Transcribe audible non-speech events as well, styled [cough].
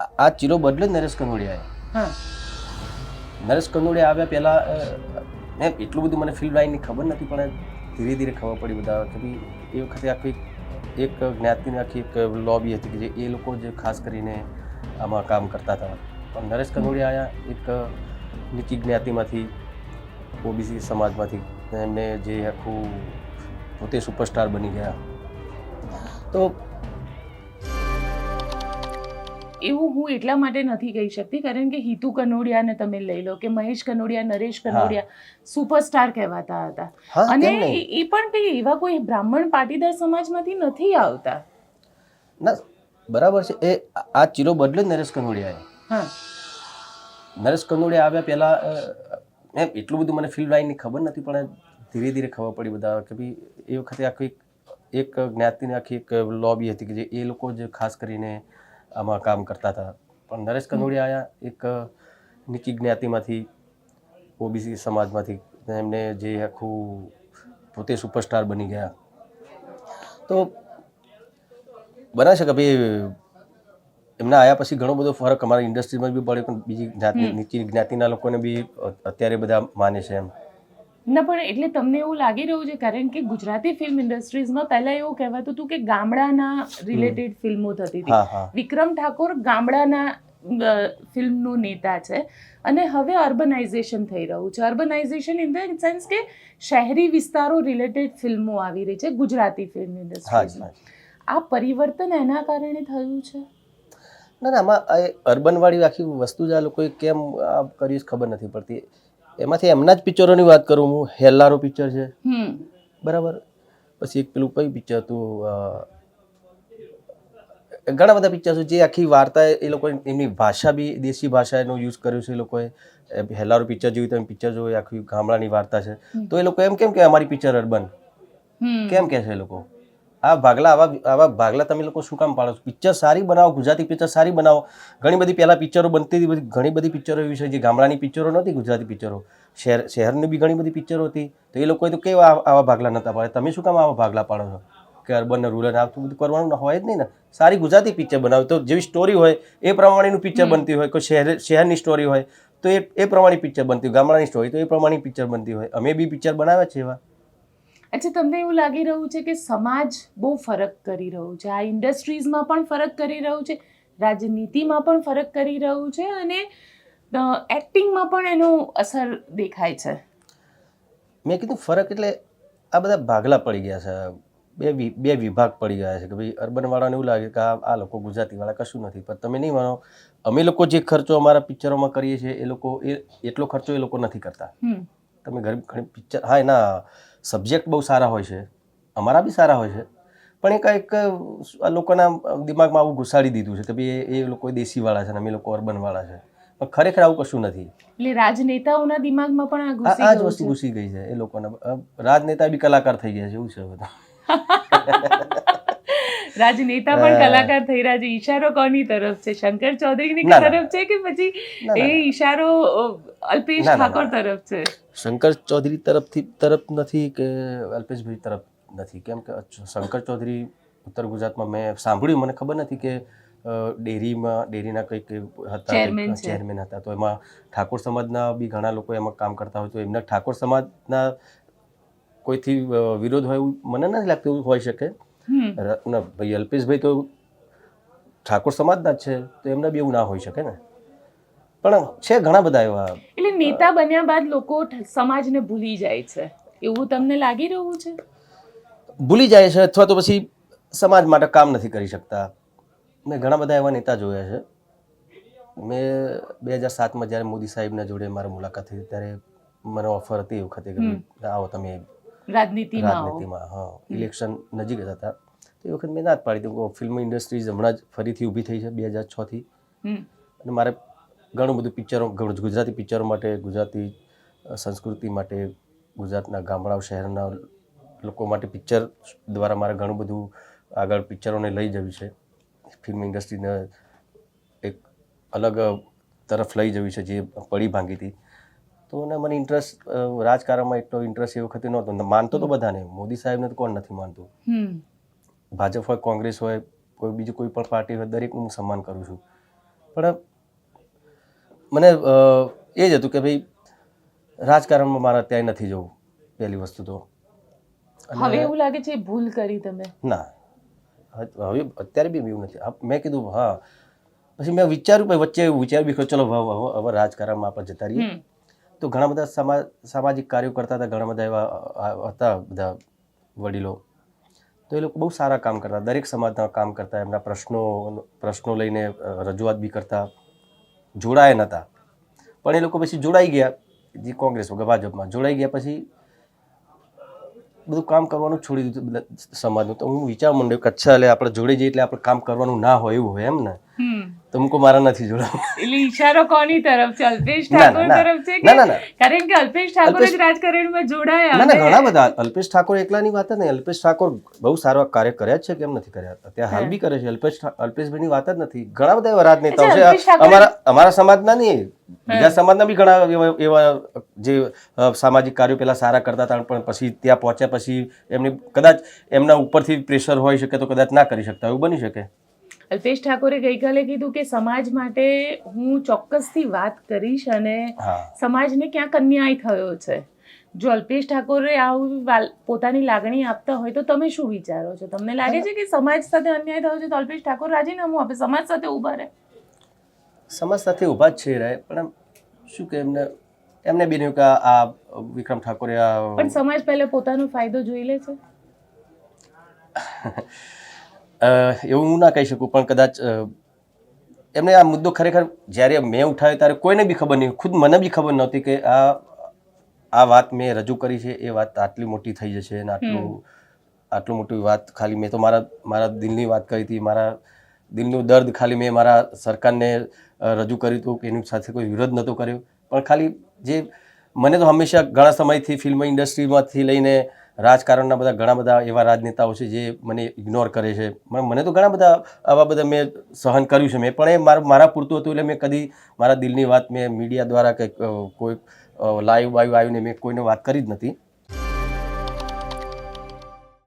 આ- ચીરો બદલે નરેશ કનોડિયાએ હા. નરેશ કનોડિયા આવ્યા પહેલાં એમ એટલું બધું મને ફિલ્મ લાઈનની ખબર નથી પણ ધીરે ધીરે ખબર પડી બધા કે ભાઈ એ વખતે આખી એક જ્ઞાતિની આખી એક લોબી હતી કે જે એ લોકો જે ખાસ કરીને આમાં કામ કરતા હતા. પણ નરેશ કનોડિયા એક નીચી જ્ઞાતિમાંથી ઓબીસી સમાજમાંથી એમને જે આખું પોતે સુપરસ્ટાર બની ગયા. તો એવું હું એટલા માટે નથી કહી શકતી કારણ કે હિતુ કનોડિયાને તમે લઈ લો કે મહેશ કનોડિયા નરેશ કનોડિયા સુપરસ્ટાર કહેવાતા હતા. અને એ પણ કંઈ એવા કોઈ બ્રાહ્મણ પાટીદાર સમાજમાંથી નથી આવતા. ના બરાબર છે. એ આ ચીરો બદલે નરેશ કનોડિયાએ. હા. નરેશ કનોડિયા આવ્યા પહેલા એમ એટલું બધું મને ફિલ્મ લાઈનની ખબર નથી પણ ધીરે ધીરે ખબર પડી બધા કે ભાઈ એ વખતે આખી એક જ્ઞાતિની આખી એક લોબી હતી કે જે એ લોકો જે ખાસ કરીને આમાં કામ કરતા હતા. પણ નરેશ કનોડિયા આવ્યા એક નીચી જ્ઞાતિમાંથી ઓબીસી સમાજમાંથી એમને જે આખું પોતે સુપરસ્ટાર બની ગયા. તો બને શકે ભાઈ એમના આયા પછી ઘણો બધો ફરક અમારા ઇન્ડસ્ટ્રીમાં બી પડ્યો પણ બીજી જ્ઞાતિ નીચી જ્ઞાતિના લોકોને બી અત્યારે બધા માને છે એમ. ના પણ એટલે તમને એવું લાગી રહ્યું છે કારણ કે ગુજરાતી ફિલ્મ ઇન્ડસ્ટ્રીઝમાં પહેલા એવું કહેવાતું હતું કે ગામડાના રિલેટેડ ફિલ્મો થતી હતી. વિક્રમ ઠાકોર ગામડાના ફિલ્મનો નેતા છે અને હવે અર્બનાઇઝેશન થઈ રહ્યું છે. અર્બનાઇઝેશન ઇન ધ સેન્સ કે શહેરી વિસ્તારો રિલેટેડ ફિલ્મો આવી રહી છે ગુજરાતી ફિલ્મ ઇન્ડસ્ટ્રીઝમાં આ પરિવર્તન એના કારણે થયું છે? ના ના આમાં અર્બનવાળી આખી વસ્તુ જ આ લોકોએ કેમ કર્યું ખબર નથી પડતી. એમાંથી એમના જ પિક્ચરોની વાત કરું હું. હેલ્લારો પિક્ચર છે. બરાબર? પછી એક પેલું કઈ પિક્ચર હતું? ઘણા બધા પિક્ચર છે જે આખી વાર્તા એ લોકો એમની ભાષા બી દેશી ભાષાનો યુઝ કર્યો છે એ લોકોએ. હેલારો પિક્ચર જોયું તમે પિક્ચર જોયું આખી ગામડાની વાર્તા છે. તો એ લોકો એમ કેમ કે અમારી પિક્ચર અર્બન? કેમ કે છે એ લોકો? આ ભાગલા આવા આવા ભાગલા તમે લોકો શું કામ પાડો છો? પિક્ચર સારી બનાવો ગુજરાતી પિક્ચર સારી બનાવો. ઘણી બધી પહેલાં પિક્ચરો બનતી હતી બધી ઘણી બધી પિક્ચરો એવી છે જે ગામડાની પિક્ચરો નહોતી ગુજરાતી પિક્ચરો શહેર શહેરની બી ઘણી બધી પિક્ચરો હતી. તો એ લોકોએ તો કેવા આવા આવા ભાગલા નહોતા પાડે તમે શું કામ આવા ભાગલા પાડો છો? કે અર્બન ને રૂરલ આવતું બધું કરવાનું હોય જ નહીં ને. સારી ગુજરાતી પિક્ચર બનાવો. તો જેવી સ્ટોરી હોય એ પ્રમાણેનું પિક્ચર બનતી હોય. કોઈ શહેર શહેરની સ્ટોરી હોય તો એ એ પ્રમાણે પિક્ચર બનતી હોય. ગામડાની સ્ટોરી તો એ પ્રમાણે પિક્ચર બનતી હોય. અમે બી પિક્ચર બનાવ્યા છે એવા. અચ્છા તમને એવું લાગી રહ્યું છે કે સમાજ બહુ ફરક કરી રહ્યું છે? આ ઇન્ડસ્ટ્રીઝમાં પણ ફરક કરી રહ્યું છે? રાજનીતિમાં પણ ફરક કરી રહ્યું છે? અને એક્ટિંગમાં પણ એનો અસર દેખાય છે? મેં કીધું ફરક એટલે આ બધા ભાગલા પડી ગયા છે. બે બે વિભાગ પડી ગયા છે કે ભાઈ અર્બનવાળાને એવું લાગે કે આ લોકો ગુજરાતીવાળા કશું નથી. પણ તમે નહીં માનો અમે લોકો જે ખર્ચો અમારા પિક્ચરોમાં કરીએ છીએ એ લોકો એ એટલો ખર્ચો એ લોકો નથી કરતા. તમે ઘણી ઘણી પિક્ચર હા એના સબ્જેક્ટ બહુ સારા હોય છે અમારા બી સારા હોય છે પણ એ કંઈક આ લોકોના દિમાગમાં આવું ઘુસાડી દીધું છે કે ભાઈ એ- એ લોકો દેશીવાળા છે ને અમે લોકો અર્બનવાળા છે પણ ખરેખર આવું કશું નથી. એટલે રાજનેતાઓના દિમાગમાં પણ આ જ વસ્તુ ઘૂસી ગઈ છે એ લોકોના રાજનેતા બી કલાકાર થઈ ગયા છે એવું છે બધા [laughs] રાજનેતા પણ કલાકાર થઈ રહ્યા છે. ઈશારો કોની તરફ છે? શંકર ચૌધરીની. તરફ છે કે પછી એ ઈશારો અલ્પેશ ઠાકોર તરફ છે? શંકર ચૌધરી તરફથી તરફ નથી કે અલ્પેશભાઈ તરફ નથી? કેમ કે શંકર ચૌધરી ઉત્તર ગુજરાતમાં મેં સાંભળ્યું મને ખબર નથી કે ડેરીમાં ડેરીના કંઈક હતા ચેરમેન હતા. તો એમાં ઠાકોર સમાજના બી ઘણા લોકો એમાં કામ કરતા હોય તો એમના ઠાકોર સમાજના કોઈથી વિરોધ હોય એવું મને નથી લાગતું એવું હોઈ શકે. ભાઈ અલ્પેશભાઈ તો ઠાકોર સમાજના જ છે તો એમને બી એવું ના હોઈ શકે ને. પણ છે ઘણા બધા એવા. એટલે નેતા બન્યા બાદ લોકો સમાજને ભૂલી જાય છે. એવું તમને લાગી રહ્યું છે? ભૂલી જાય છે અથવા તો પછી સમાજ માટે કામ નથી કરી શકતા. મેં ઘણા બધા એવા નેતા જોયા છે. મેં બે હજાર સાતમાં જ્યારે મોદી સાહેબના જોડે મારી મુલાકાત થઈ ત્યારે મને ઓફર હતી એ વખતે કે આવો તમે રાજનીતિમાં રાજનીતિમાં હા. ઇલેક્શન નજીક જ હતા. તો એ વખત મેં ના જ પાડી દીધું ફિલ્મ ઇન્ડસ્ટ્રીઝ હમણાં જ ફરીથી ઊભી થઈ છે બે હજાર છથી અને મારે ઘણું બધું પિક્ચરો ગુજરાતી પિક્ચરો માટે ગુજરાતી સંસ્કૃતિ માટે ગુજરાતના ગામડાઓ શહેરના લોકો માટે પિક્ચર દ્વારા મારે ઘણું બધું આગળ પિક્ચરોને લઈ જવી છે. ફિલ્મ ઇન્ડસ્ટ્રીને એક અલગ તરફ લઈ જવી છે જે પડી ભાંગી હતી. તો મને ઇન્ટરેસ્ટ રાજકારણમાં એટલો ઇન્ટરેસ્ટ એ વખતે નહોતો. માનતો તો બધાને. મોદી સાહેબને તો કોણ નથી માનતું? ભાજપ હોય કોંગ્રેસ હોય કોઈ બીજી કોઈ પણ પાર્ટી હોય દરેકનું હું સન્માન કરું છું. પણ મને એ જ હતું કે ભાઈ રાજકારણમાં મારે અત્યારે નથી જવું પહેલી વસ્તુ તો. હવે એવું લાગે છે ભૂલ કરી તમે. ના. હવે અત્યારે બી એવું નથી. મેં કીધું હા. પછી મેં વિચાર્યું ભાઈ વચ્ચે વિચાર બી ચલો હવે રાજકારણમાં આપણે જતા રહીએ. તો ઘણા બધા સમાજ સામાજિક કાર્યો કરતા હતા, ઘણા બધા એવા હતા બધા વડીલો. તો એ લોકો બહુ સારા કામ કરતા, દરેક સમાજના કામ કરતા, એમના પ્રશ્નો પ્રશ્નો લઈને રજૂઆત બી કરતા, જોડાયા નહોતા પણ એ લોકો પછી જોડાઈ ગયા, જે કોંગ્રેસ વગર, ભાજપમાં. જોડાઈ ગયા પછી બધું કામ કરવાનું છોડી દીધું બધા સમાજનું. તો હું વિચાર માંડ્યો કચ્છ એટલે આપણે જોડે જઈએ એટલે આપણે કામ કરવાનું ના હોય એવું હોય એમ ને? તો મુકો મારા નથી જોડાવું એટલે ઈશારો કોની તરફ છે? અલ્પેશ ઠાકોર તરફ છે કે કારણ કે અલ્પેશ ઠાકોર જ રાજકારણમાં જોડાયા ના ના ઘણા બધા. અલ્પેશ ઠાકોર એકલાની વાત જ નહીં. અલ્પેશ ઠાકોર બહુ સારા કાર્ય કર્યા છે કેમ નથી કર્યા? અત્યારે હાલ બી કરે છે. અલ્પેશ અલ્પેશભાઈની વાત જ નથી. ઘણા બધા એવા રાજનેતાઓ છે. અમારા અમારા સમાજના નહીં. બીજા સમાજના બી ઘણા એવા જે સામાજિક કાર્યો પેલા સારા કરતા હતા પણ પછી ત્યાં પહોંચ્યા પછી એમની કદાચ એમના ઉપરથી પ્રેશર હોઈ શકે તો કદાચ ના કરી શકતા એવું બની શકે? અલ્પેશ ઠાકોરે ગઈકાલે કીધું કે સમાજ માટે હું ચોક્કસથી વાત કરીશ અને સમાજને ક્યાંક અન્યાય થયો છે. જો અલ્પેશ ઠાકોરે આવું પોતાની લાગણી આપતા હોય તો તમે શું વિચારો છો? તમને લાગે છે કે સમાજ સાથે અન્યાય થયો છે તો અલ્પેશ ઠાકોર રાજીનામું આપે સમાજ સાથે ઊભા રહે? સમાજ સાથે ઊભા જ છે રહે પણ શું કે એમને એમને બી નહીં કે આ આ વિક્રમ ઠાકોરે આ પણ સમાજ પહેલા પોતાનો ફાયદો જોઈ લે છે. [laughs] એવું હું ના કહી શકું પણ કદાચ એમને આ મુદ્દો ખરેખર જ્યારે મેં ઉઠાવ્યો ત્યારે કોઈને બી ખબર નહીં ખુદ મને બી ખબર નહોતી કે આ આ વાત મેં રજૂ કરી છે એ વાત આટલી મોટી થઈ જશે અને આટલું આટલું મોટી વાત ખાલી મેં તો મારા મારા દિલની વાત કરી હતી મારા દિલનું દર્દ ખાલી મેં મારા સરકારને રજૂ કર્યું હતું કે એની સાથે કોઈ વિરોધ નહોતો કર્યો. પણ ખાલી જે મને તો હંમેશા ઘણા સમયથી ફિલ્મ ઇન્ડસ્ટ્રીમાંથી લઈને રાજકારણના બધા ઘણા બધા એવા રાજનેતાઓ છે જે મને ઇગ્નોર કરે છે. મને તો ઘણા બધા આવા બધા મેં સહન કર્યું છે. મેં પણ એ મારા મારા પૂરતું હતું એટલે મેં કદી મારા દિલની વાત મેં મીડિયા દ્વારા કે કોઈ લાઈવ વાઈવ આવીને મેં કોઈને વાત કરી જ નથી.